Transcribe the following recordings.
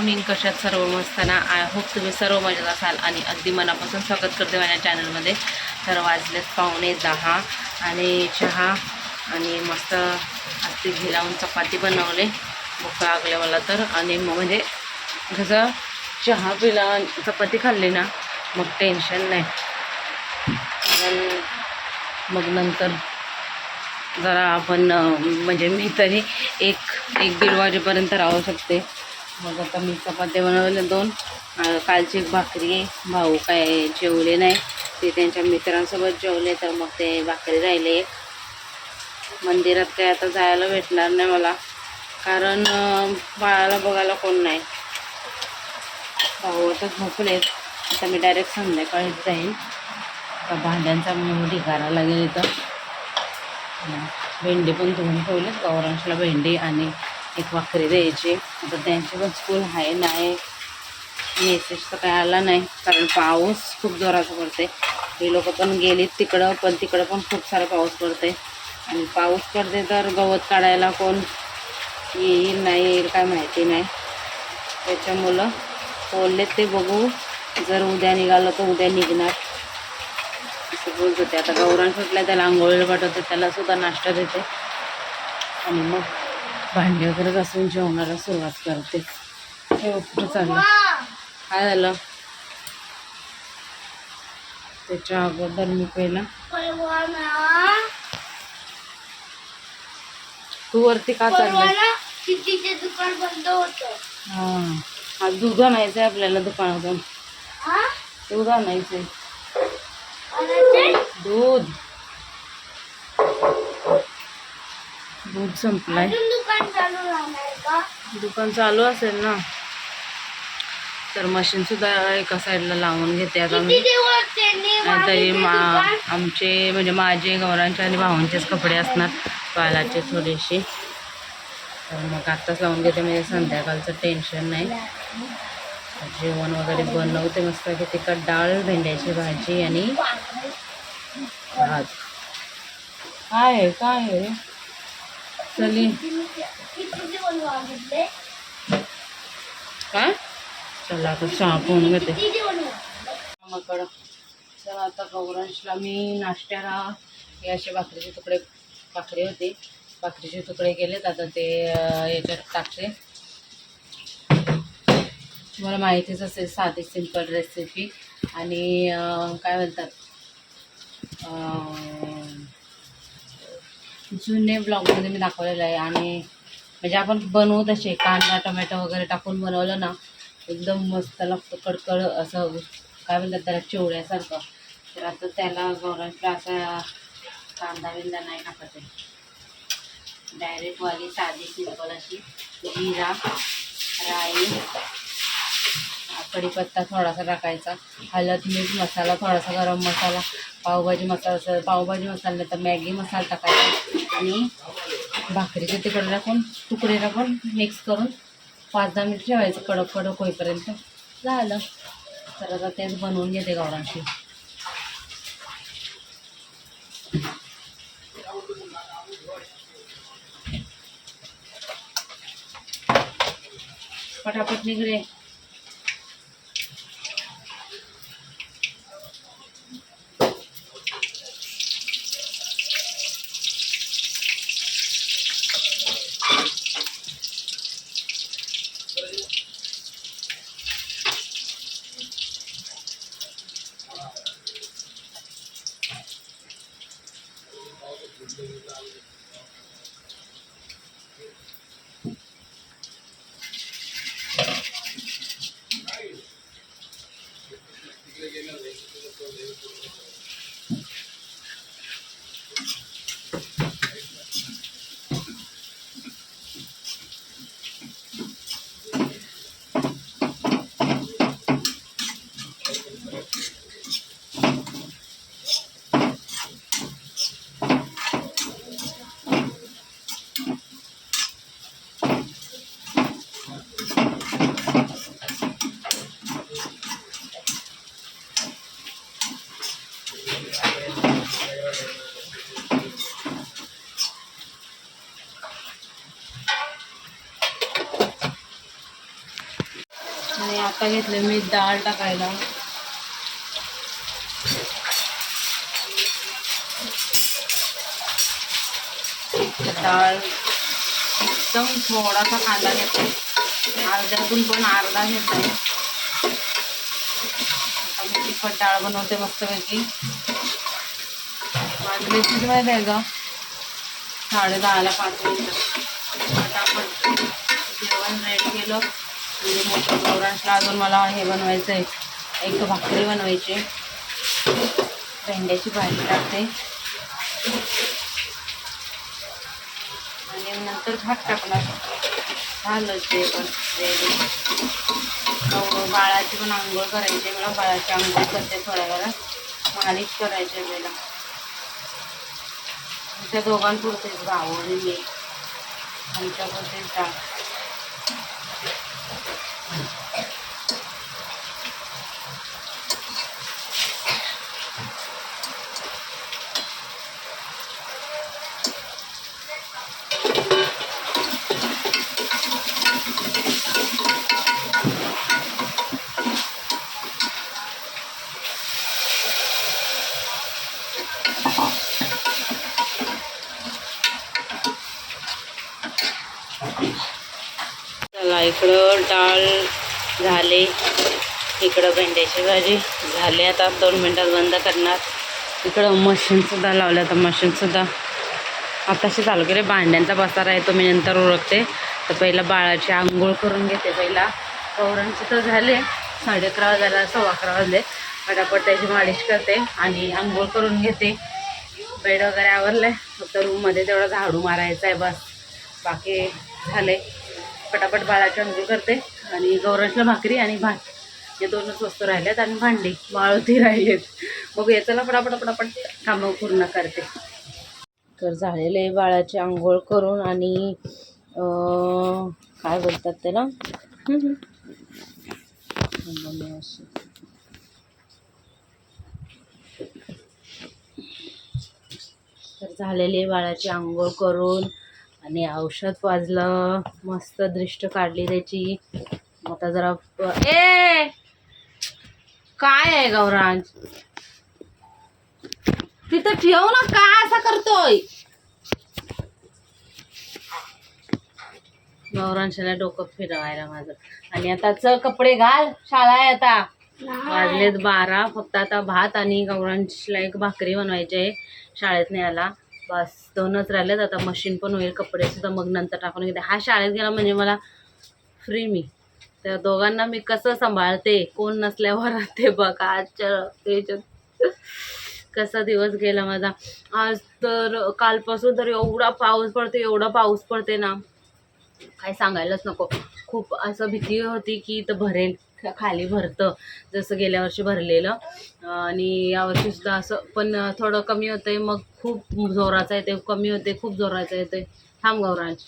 Morning कशात सर्व मस्ताना I hope तुम्ही सर्व मजेत असाल आणि अगदी मनापासून स्वागत करते माझ्या चॅनलमध्ये तर वाजलेत पाहुणे दहा आणि चहा आणि मस्त अगदी घे लावून चपाती बनवले. भूक लागले मला तर. आणि मग म्हणजे कसं चहा पिला चपाती खाल्ली ना मग टेन्शन नाही. कारण मग नंतर जरा आपण म्हणजे मी तरी एक एक दीड वाजेपर्यंत राहू शकते. मग आता मी चपात्या बनवले दोन. कालची एक भाकरी भाऊ काय जेवले नाही. ते त्यांच्या मित्रांसोबत जेवले तर मग ते भाकरी राहिले एक. मंदिरात काय आता जायला भेटणार नाही मला. कारण बाळाला बघायला कोण नाही. भाऊ आता झोपलेत. आता मी डायरेक्ट संध्याकाळीच जाईन. आता भांड्यांचा मूळ ढिगारा लागेल इथं. भेंडी पण धुवून ठेवले गौरांशला भेंडी आणि एक भाकरी द्यायची. आता त्यांची पण स्कूल आहे नाही. मेसेज तर काय आला नाही कारण पाऊस खूप जोराचा पडते हे लोक पण गेलीत तिकडं पण तिकडं पण खूप सारा पाऊस पडते आणि पाऊस पडते तर गवत काढायला कोण येईल नाही येईल काय माहिती नाही. त्याच्यामुळं बोलले ते बघू. जर उद्या निघालं तर उद्या निघणार. असं बोलत होते. आता गौराण सुटल्या त्याला आंघोळीला पाठवते त्यालासुद्धा नाश्ता देते. आणि मग भांडी वगैरे घासून जेवणाला सुरुवात करते. हे कुठं चाललं. काय झालं? त्याच्या अगोदर मी पहिला तू वरती का चाललं? दुकान बंद होत. हां. हा दूध आणायचं आहे आपल्याला दुकानातून. दूध आणायचं आहे दूध. दूध संपलाय दुकान चालू राहणार का दुकान चालू असेल ना तर मशीन सुद्धा एका साईडला लावून घेते आता मी. वाढीचे मा आमचे म्हणजे माझे गौरांचे आणि भावांचेच कपडे असणार बालाचे थोडेसे. तर मग आत्ताच लावून घेते म्हणजे संध्याकाळचं टेन्शन नाही. जेवण वगैरे बनवते मस्त की तिखट डाळ भेंड्याची भाजी आणि भात. काय आहे काय आहे? चली. वाढले काय? चला आता चहा पिऊन घेते? मामाकडं. तर आता गौरांशला मी नाश्त्याला हे असे भाकरीचे तुकडे भाकरी होती. भाकरीचे तुकडे केलेत. आता ते याच्यात टाकते. तुम्हाला माहितीच असेल साधी सिंपल रेसिपी आणि काय म्हणतात? जुने ब्लॉगमध्ये मी दाखवलेलं आहे. आणि म्हणजे आपण बनवू तसे कांदा टोमॅटो वगैरे टाकून बनवलं ना एकदम मस्त लागतं कडकड असं काय म्हणतात त्याला चिवड्यासारखं. तर आता त्याला गौरांशला असा कांदा बिंदा नाही टाकत आहे. डायरेक्ट वाली साधी सिंपल अशी जिरा राई कढीपत्ता थोडासा टाकायचा हळद मीठ मसाला थोडासा गरम मसाला पावभाजी मसाला पावभाजी मसाला तर मॅगी मसाला टाकायचा आणि भाकरीचे तिकडे टाकून तुकडे टाकून मिक्स करून पाच दहा मिनिट ठेवायचं कडक कडक होईपर्यंत. झालं. तर आता तेच बनवून घेते गावरांशी पटापट निघले. घेतले मी डाळ टाकायला. डाळ एकदम थोडासा कांदा घेतो अर्ध्यातून पण अर्धा घेतो आता मी तिखट डाळ बनवते मस्तपैकी. माझी रेसिपी माहिती आहे का? साडे दहाला पाच मिनिटं. फटाफट जेवण रेडी केलं. म्हणजे मोठं अजून मला हे बनवायचं आहे एक भाकरी बनवायची. भेंड्याची भाजी टाकते. आणि नंतर भात टाकणार. झालं ते पण रेडी बाळाची पण आंघोळ करायची. मला बाळाची आंघोळ करते थोड्या वेळात. मालिश करायची वेळेला. आमच्या दोघांपुरतेच गावळी मी. आमच्यापुरतेच डाळ चला इकडं डाळ झाले इकडं भेंड्याची भाजी झाली. आता दोन मिनटात बंद करणार. इकडं मशीनसुद्धा लावलं तर मशीनसुद्धा आताशी चालू केले भांड्यांचा पसारा आहे. तो मी नंतर उरकते. तर पहिला बाळाची आंघोळ करून घेते. पहिला गौरांचे तर झाले. साडे अकरा वाजायला सव्वा अकरा वाजले. पटापट त्याची मालिश करते आणि आंघोळ करून घेते. बेड वगैरे आवरले फक्त रूममध्ये तेवढं झाडू मारायचं आहे. बस. बाकी झाले. पटापट बाळाची आंघोळ करते. आणि गौरशला भाकरी आणि भात. हे दोनच वस्तू राहिल्यात आणि भांडी वाळवती राहिलेत. मग याच्याला फटाफट फटाफट कामं पूर्ण करते. तर झालेले बाळाची आंघोळ करून आणि काय बोलतात त्याला? तर झालेले बाळाची आंघोळ करून आणि औषध वाजलं. मस्त दृष्ट काढली त्याची. आता जरा ए! काय आहे गौरांज? तिथं ठेव ना काय असा करतोय? गौरांशाला डोकं फिरवायला माझं. आणि आता चल कपडे घाल शाळा आहे आता. वाजलेत बारा फक्त आता भात आणि गौरांशला एक भाकरी बनवायची आहे शाळेत न्यायला. बस दोनच राहिलेत आता मशीन पण होईल कपडे सुद्धा मग नंतर टाकून घेते. हा शाळेत गेला म्हणजे मला फ्री मी. त्या दोघांना मी कसं सांभाळते? कोण नसल्यावर ते बघा. आजच्या त्याच्यात कसा दिवस गेला माझा. आज तर कालपासून तर एवढा पाऊस पडते एवढा पाऊस पडते ना. काय सांगायलाच नको. खूप असं भीती होती की इथं भरेल खाली भरतं. जसं गेल्या वर्षी भरलेलं. आणि यावर्षी सुद्धा असं. पण थोडं कमी होतंय. मग खूप जोराचं येते कमी होते खूप जोराचं येते थांब गौरांश.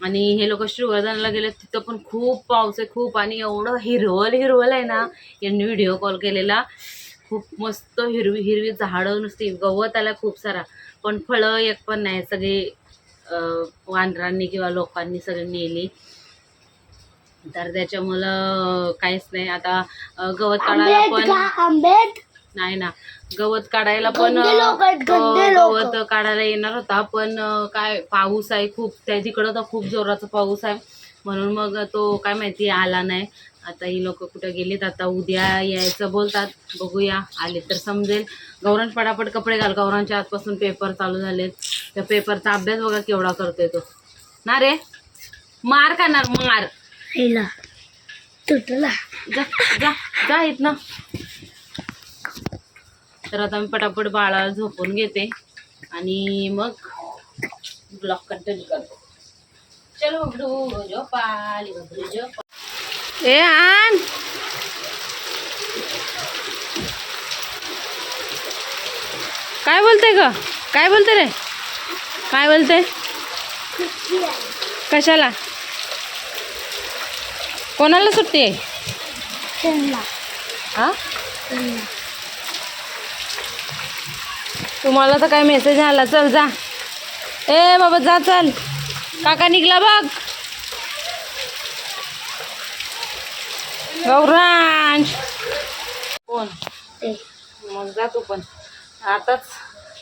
आणि हे लोक श्रीवर्धनला गेले तिथं पण खूप पाऊस आहे खूप आणि एवढं हिरवल हिरवल आहे ना यांनी व्हिडिओ कॉल केलेला. खूप मस्त हिरवी हिरवी झाडं नुसती गवत आला खूप सारा. पण फळं एक पण नाही सगळी वानरांनी किंवा लोकांनी सगळी नेली. तर त्याच्यामुळं काहीच नाही आता गवत काढायला पण नाही ना. गवत काढायला पण. गवत काढायला येणार होता. पण काय पाऊस आहे खूप त्या तिकडं तर खूप जोराचा पाऊस आहे. म्हणून मग तो काय माहिती आला नाही. आता ही लोक कुठं गेलीत? आता उद्या यायचं बोलतात. बघूया. आले तर समजेल. गौरांश पटापट कपडे घाल. गौरांच्या आजपासून पेपर चालू झालेत. त्या पेपरचा अभ्यास बघा केवढा करतोय तो. ना रे? मार खाणार मार. जा जा जा इथं ना तर आता मी पटापट बाळाला झोपून घेते आणि मग ब्लॉक कंटिन्यू करतो. चलो झोपाली बबलू झोपा ए आण. काय बोलते ग? काय बोलते रे? काय बोलते? कशाला? कोणाला सुट्टी आहे? हा तुम्हाला तर काय मेसेज आला. चल जा. ए बाबा जा चल. काका निघला बघ. गौरांश. कोण? मग जा तू पण. आताच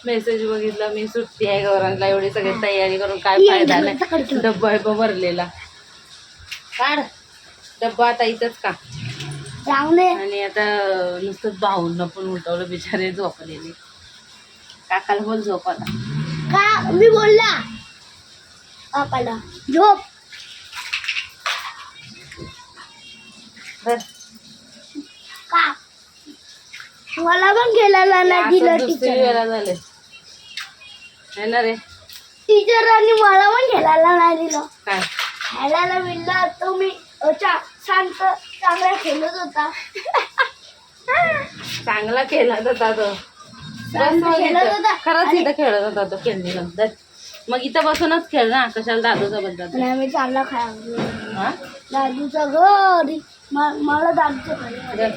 मेसेज बघितला. मी सुट्टी आहे गौरांना एवढी सगळी तयारी करून काय फायदा नाही. डब्बा आहे भरलेला. काढ. डब्बा आता इथंच का? आणि आता नुसतं भाऊंना पण उठवलं बिचारे झोपलेले. काकाला बोल झोप आता का? मी बोलला. काकाला झोप. का? मला पण खेळायला नाही दिलं दुसरी टीचर वेळा झाले. है ना रे? टीचरांनी मला पण खेळायला नाही दिलं. काय? खेळायला मिळला तो मी अ, चा- शांत चांगला खेळत होता. चांगला खेळला होता तो. खरंच इथं खेळत होता तो खेळणी नंतर. मग इथं बसूनच खेळ ना कशाला दादूचा बद्दल आम्ही हा? दादूचं घरी. म- मला दादूचं घरी.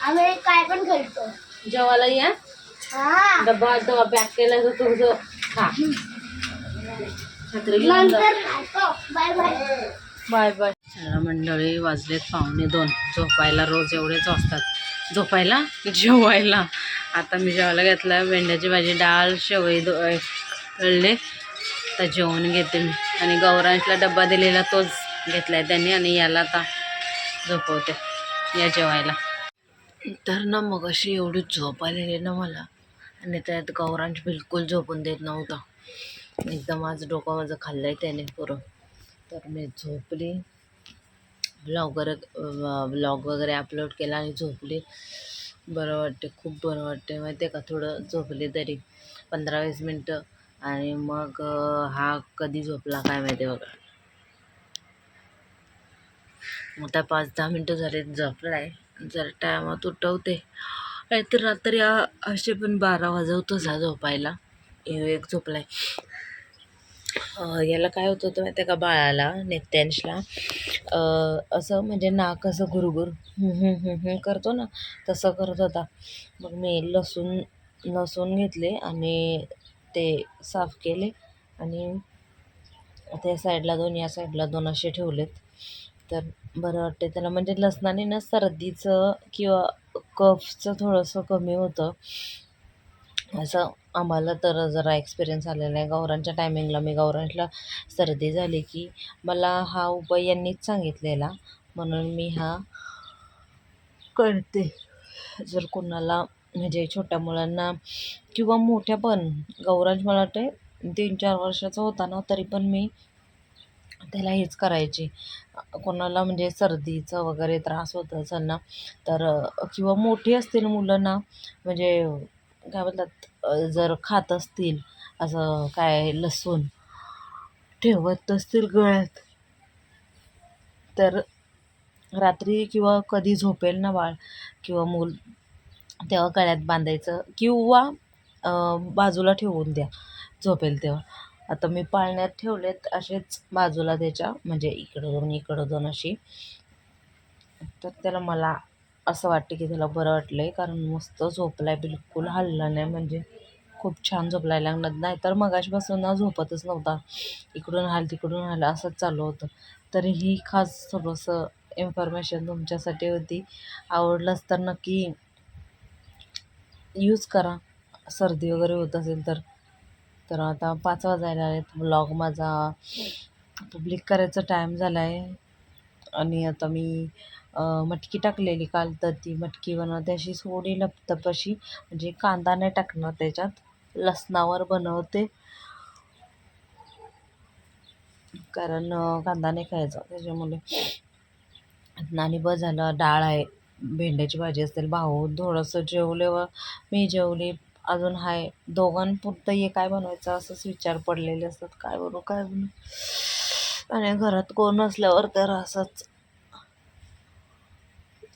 आम्ही काय पण खेळतो. जेवायला या? हा. डब्बा तेव्हा पॅक केला तर तुझं खा. छत्री घेऊन जा. नंतर खातो. Bye bye. Bye bye. चला मंडळी वाजलेत पावणे दोन. झोपायला रोज एवढेच वाजतात झोपायला? जेवायला. आता मी जेवायला घेतला भेंड्याची भाजी डाळ शेवई दो तळले तर जेवण घेते मी. आणि गौरांशला डब्बा दिलेला तोच घेतला आहे त्यांनी आणि याला आता झोपवते या जेवायला. तर ना मग अशी एवढी झोप आलेली ना मला. आणि त्यात गौरांश बिलकुल झोपून देत नव्हता. एकदम आज डोकं माझं खाल्लं आहे त्याने पुरं. तर मी झोपली. ब्लॉग वगैरे ब्लॉग वगैरे अपलोड केला आणि झोपली. बरं वाटते खूप बरं वाटते. माहिती आहे का थोडं झोपले तरी. पंधरा वीस मिनटं आणि मग हा कधी झोपला काय माहिती बघा. आता पाच दहा मिनटं झाले झोपला आहे जर टायमात उठवते. नाहीतर रात्री असे पण बारा वाजवतोच हा झोपायला. एक झोपलाय. आहे याला काय होत होतं माहिती आहे का बाळाला नित्यांशला? असं म्हणजे नाक असं गुरगुर करतो ना तसं करत होता. मग मी लसूण लसूण घेतले आणि ते साफ केले आणि त्या साईडला दोन या साईडला दोन असे ठेवलेत. तर बरं वाटते त्याला. म्हणजे लसणाने ना सर्दीचं किंवा कफचं थोडंसं कमी होतं. असं आम्हाला तर जरा एक्सपिरियन्स आलेला आहे गौरांच्या टायमिंगला मी गौरांशला सर्दी झाली की मला हा उपाय यांनीच सांगितलेला. म्हणून मी हा करते. जर कोणाला म्हणजे छोट्या मुलांना किंवा मोठ्या पण गौरांश मला वाटते तीन चार वर्षाचा होता ना तरी पण मी त्याला हेच करायची. कोणाला म्हणजे सर्दीचं वगैरे त्रास होत असेल ना तर किंवा मोठी असतील मुलं ना म्हणजे काय म्हणतात जर खात असतील असं काय लसूण ठेवत असतील गळ्यात तर रात्री किंवा कधी झोपेल ना बाळ किंवा मूल तेव्हा गळ्यात बांधायचं किंवा बाजूला ठेवून द्या झोपेल तेव्हा. आता मी पाळण्यात ठेवलेत असेच बाजूला त्याच्या म्हणजे इकडं दोन इकडं दोन अशी. तर त्याला मला असं वाटते की त्याला बरं वाटलं आहे कारण मस्त झोपला आहे बिलकुल हलला नाही म्हणजे खूप छान झोपलाय लागणार नाही तर मगाशीपासून ना झोपतच नव्हता. इकडून हाल तिकडून हाल असंच चालू होतं. तर ही खास थोडंसं इन्फॉर्मेशन तुमच्यासाठी होती. आवडलंच तर नक्की यूज करा. सर्दी वगैरे होत असेल तर. तर आता पाच वाजायला आलेत. ब्लॉग माझा पब्लिक करायचा टाईम झाला आहे आणि आता मी मटकी टाकलेली काल तर ती मटकी बनवते. अशी थोडी लपतप अशी म्हणजे कांदा नाही टाकणार त्याच्यात. लसणावर बनवते. कारण कांदा नाही खायचा. त्याच्यामुळे आणि बस झालं. डाळ आहे. भेंड्याची भाजी असेल भाऊ थोडंसं जेवले व मी जेवली. अजून आहे दोघांपुरतं हे काय बनवायचं असंच विचार पडलेले असतात. काय बनवू काय बनवू? आणि घरात कोण नसल्यावर तर असंच.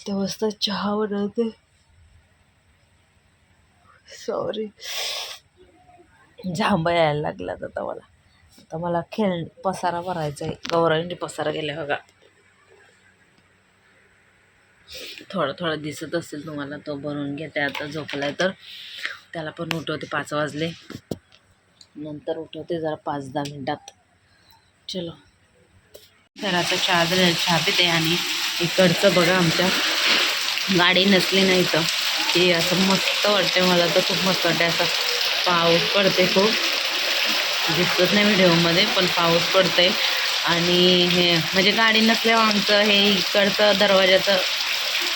तेव्हाच वाजता चहा बनवते. सॉरी जांभा यायला लागलात आता मला. आता मला खेळ पसारा भरायचा आहे. गौरांनी पसारा गेला बघा. थोडं थोडं दिसत असेल तुम्हाला तो भरून घेते. आता झोपलाय तर त्याला पण उठवते पाच वाजले. नंतर उठवते जरा पाच दहा मिनटात. चलो. तर आता चहा चहा पिते आणि इकडचं बघा आमच्या गाडी नसली नाही तर. की असं मस्त वाटते मला तर खूप मस्त वाटते असं पाऊस पडते खूप. दिसत नाही व्हिडिओमध्ये पण पाऊस पडते आणि हे म्हणजे गाडी नसल्यावर आमचं हे इकडचं दरवाजाचं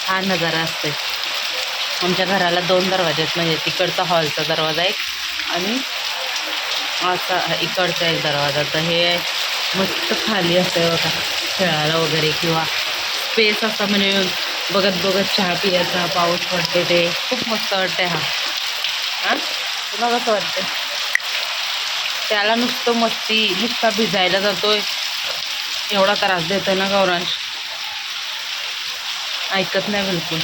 हा नजारा असते आमच्या घराला दोन दरवाजे आहेत म्हणजे तिकडचा हॉलचा दरवाजा एक आणि असा इकडचा एक दरवाजा. तर हे मस्त खाली असते बघा खेळायला वगैरे किंवा स्पेस असा म्हणजे बघत बघत चहा पियाचा पाऊस पडते ते. खूप मस्त वाटते हा. हां? तुला कसं वाटतं त्याला नुसतं मस्ती नुसता भिजायला जातोय. एवढा त्रास देतोय ना गौरांश? ऐकत नाही बिलकुल.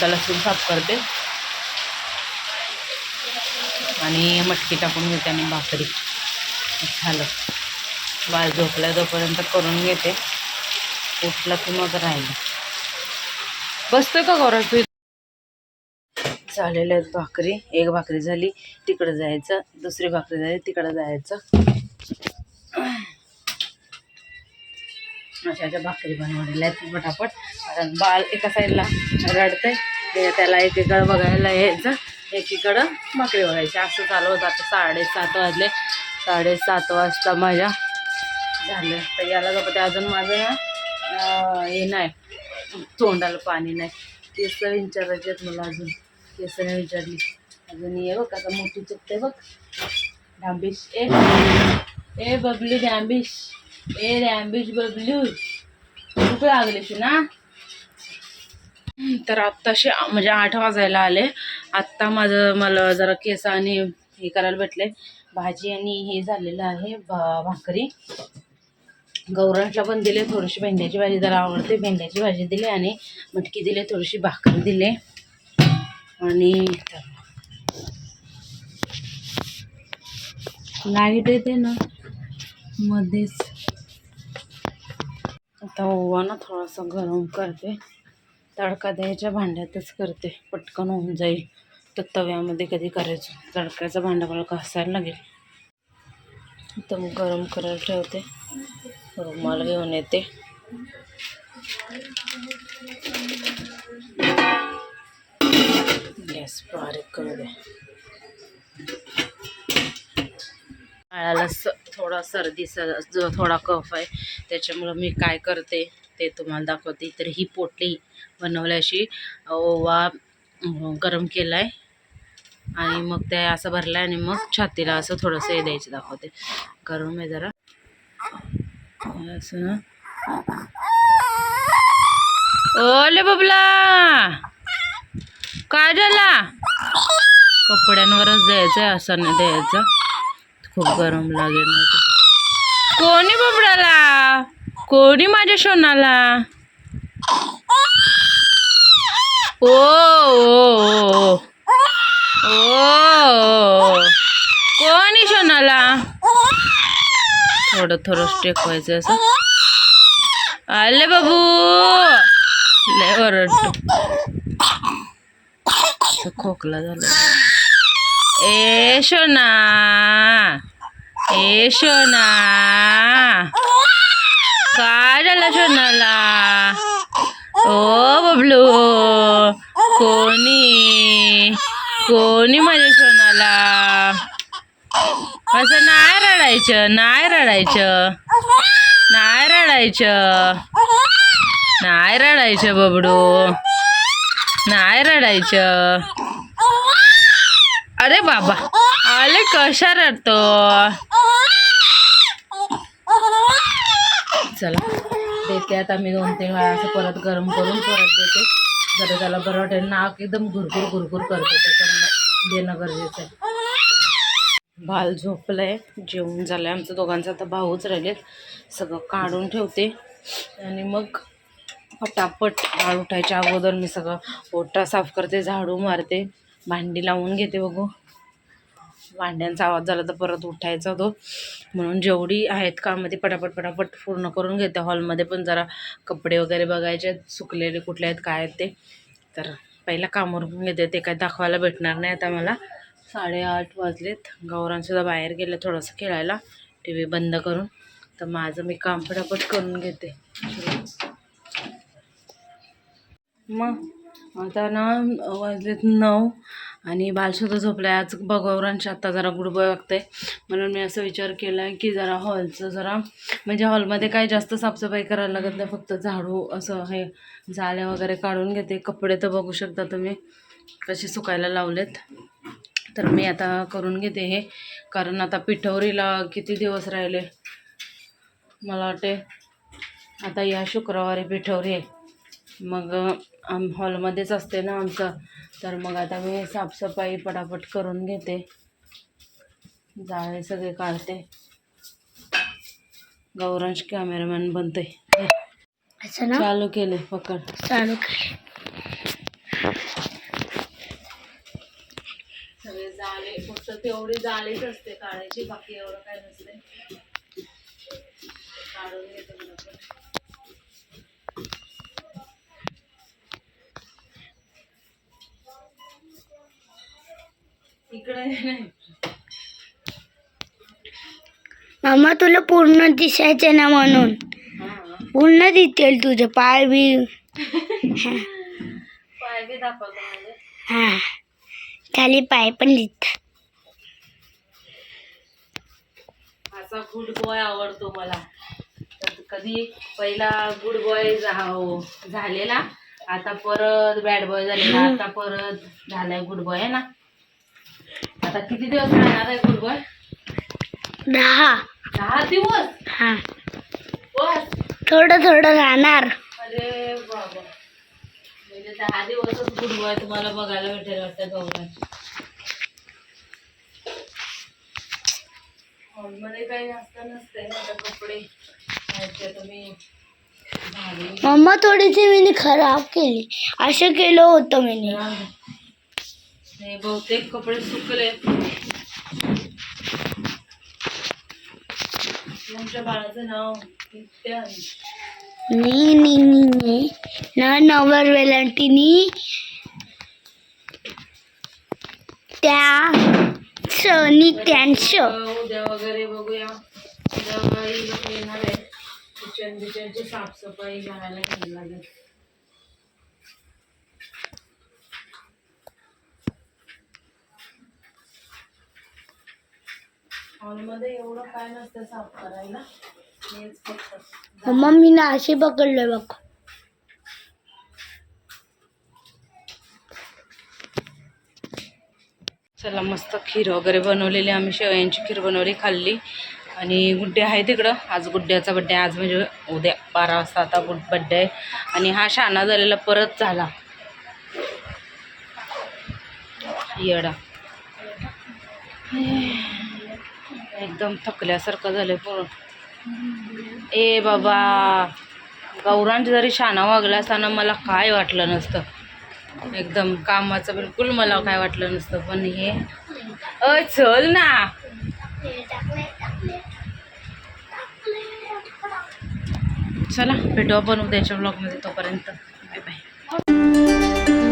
त्याला लसूण साफ करते. आणि मटकी टाकून घेते आणि भाकरी. झालं. बाळ झोपला जोपर्यंत करून घेते. उठला की मग राहिलं. बसतोय का गौरव? तू झालेल्या आहेत भाकरी. एक भाकरी झाली तिकडं जायचं. दुसरी भाकरी झाली तिकडं जायचं. अशा अशा भाकरी बनवलेल्या आहेत पटापट. कारण बाळ एका साईडला रडतंय. ते त्याला एकीकडं बघायला यायचं. एकीकडं भाकरी बघायची. असं चालू होतं. आता साडेसात वाजले. साडेसात वाजता माझ्या झालं. तर याला जपते अजून माझं ना हे नाही. तोंडाला पाणी नाही. केस विचारायचे आहेत मला अजून. केसने विचारली. अजून ये बघ. आता मोठी चुकते बघ. डांबिश. ए ए बबलू डॅम्बिश ए डॅम्बिश बबलू. कुठे लागलीशी ना? तर आत्ताशी म्हणजे आठ वाजायला आले. आत्ता माझं मला जरा केस आणि हे करायला भेटले. भाजी आणि हे झालेलं आहे भा भाकरी. गौरांशला पण दिले थोडीशी भेंड्याची भाजी जरा आवडते. भेंड्याची भाजी दिली आणि मटकी दिले थोडीशी भाकरी दिले. आणि लाइट येते ना मध्येच. आता ओवा ना थोडासा गरम करते. तडका द्यायच्या भांड्यातच करते. पटकन होऊन जाईल. तर तव्यामध्ये कधी करायचं? तडक्याचं भांडं मला घासायला लागेल. तर मग गरम करायला ठेवते. रुमाल घेऊन येते. गॅस बारीक करू दे. बाळाला स थोडा सर्दी स जो थोडा कफ आहे त्याच्यामुळं मी काय करते ते तुम्हाला दाखवते. तर ही पोटली बनवलं अशी. ओवा गरम केला आहे आणि मग ते असं भरलं आणि मग छातीला असं थोडंसं हे द्यायचं दाखवते. गरम आहे जरा. असं. ना ओले बबला! काय झाला? कपड्यांवरच द्यायचं आहे असं नाही द्यायचं. खूप गरम लागेल ते. कोणी बबडाला? कोणी माझ्या शोनाला? ओ ओ, ओ, ओ कोणी सोनाला थोडं थोडं टेकवायचं असं आले बाबू लय ओरडतो असं खोकला झाला ए शोना ए शोना काय झालं शोनाला ओ बबलू कोणी? कोणी माझ्या सोनाला असं नाही रडायचं नाही रडायचं. नाही रडायचं. नाही रडायचं बबडू. नाही रडायचं. अरे बाबा आले कशा रडतो? चला. त्यात आम्ही दोन तीन वेळा असं परत गरम करून परत देते. जरा त्याला बरं वाटेल. नाक एकदम घुरघुर घुरघुर करतो. त्याच्यामुळे देणं गरजेचं आहे. बाल झोपलंय. जेवण झालंय. आमचं दोघांचं आता भाऊच राहिलेत. सगळं काढून ठेवते. आणि मग पटापट बाळ उठायच्या अगोदर मी सगळं ओटा साफ करते. झाडू मारते. भांडी लावून घेते बघू. भांड्यांचा आवाज झाला तर परत उठायचा तो. म्हणून जेवढी आहेत कामध्ये पटापट पटापट पूर्ण करून घेते. हॉलमध्ये पण जरा कपडे वगैरे बघायचे आहेत, सुकलेले कुठले आहेत काय आहेत ते. तर पहिला कामावरून घेते. ते काय दाखवायला भेटणार नाही आता मला. साडेआठ वाजलेत. गौरांसुद्धा बाहेर गेले थोडंसं खेळायला. टी व्ही बंद करून. तर माझं मी काम पटापट करून घेते. मग आता ना वाजलेत नऊ. आणि बालसुद्धा झोपलं आहे आज बगौरांची आत्ता जरा गुडबॉय वागतंय म्हणून मी असं विचार केला आहे की जरा हॉलचं जरा म्हणजे हॉलमध्ये काय जास्त साफसफाई करायला लागत नाही फक्त झाडू असं हे जाळ्या वगैरे काढून घेते. कपडे तर बघू शकता तुम्ही कसे सुकायला लावलेत. तर मी आता करून घेते हे कारण आता पिठवरीला किती दिवस राहिले? मला वाटते आता या शुक्रवारी पिठवरी आहे. मग आम हॉलमध्येच असते ना आमचं. तर मग आता मी साफसफाई पटापट करून घेते. जाळे सगळे काढते. गौरांश कॅमेरामॅन बनते चालू केले पकड. चालू सगळे जाळे फक्त तेवढी जाळीच असते काढायची बाकी एवढं काय नसते काढून घेते इकडे मामा तुला पूर्ण दिसायचे ना म्हणून. हा. पूर्ण दिसेल तुझे पाय बी. पाय बी दाखवतो माझे. हा. खाली पाय पण दिसतात. असा गुड बॉय आवडतो मला. कधी पहिला गुड बॉय झालेला. आता परत बॅड बॉय झालेला. आता परत झालाय गुड बॉय आहे ना? आता किती दिवस राहणार आहे बॉय दहा. दहा दिवस? हा. बस. थोडं थोडं राहणार. अरे बाबा. म्हणजे दहा दिवसच बॉय तुम्हाला बघायला भेटेल वाटतं हॉलमध्ये काही जास्त नसते ना आता कपडे. घ्यायचे तुम्ही भारी. मम्मा थोडीशी मी खराब केली. असं केलं होतं मी हे बहुतेक कपडे सुकले. तुमच्या बाळाचं नाव नित्यान नी नी नी नी ना नवर वेलांटीनी त्या स नित्यांश. उद्या वगैरे बघूया. उद्या लोक येणार आहे. किचन बिचनची साफसफाई करायला घ्यायला लागेल हॉलमध्ये एवढं काय नसतं साफ करायला. हेच फक्त. मम्मा ना अशी पकडलोय बघ. चला मस्त खीर वगैरे बनवलेली. आम्ही शेवयांची खीर बनवली खाल्ली. आणि गुड्डे आहे तिकडं. आज गुड्ड्याचा बड्डे आज म्हणजे उद्या बारा वाजता आता गुड बड्डे आहे. आणि हा शाणा झालेला परत झाला. येडा. एकदम थकल्यासारखं झालं पूर्ण ए बाबा गौरांच जरी शाणा वागला असताना मला काय वाटलं नसतं. एकदम कामाचं बिलकुल मला काय वाटलं नसतं पण हे अ चल ना. चला भेटू आपण उद्याच्या ब्लॉगमध्ये तोपर्यंत. Bye bye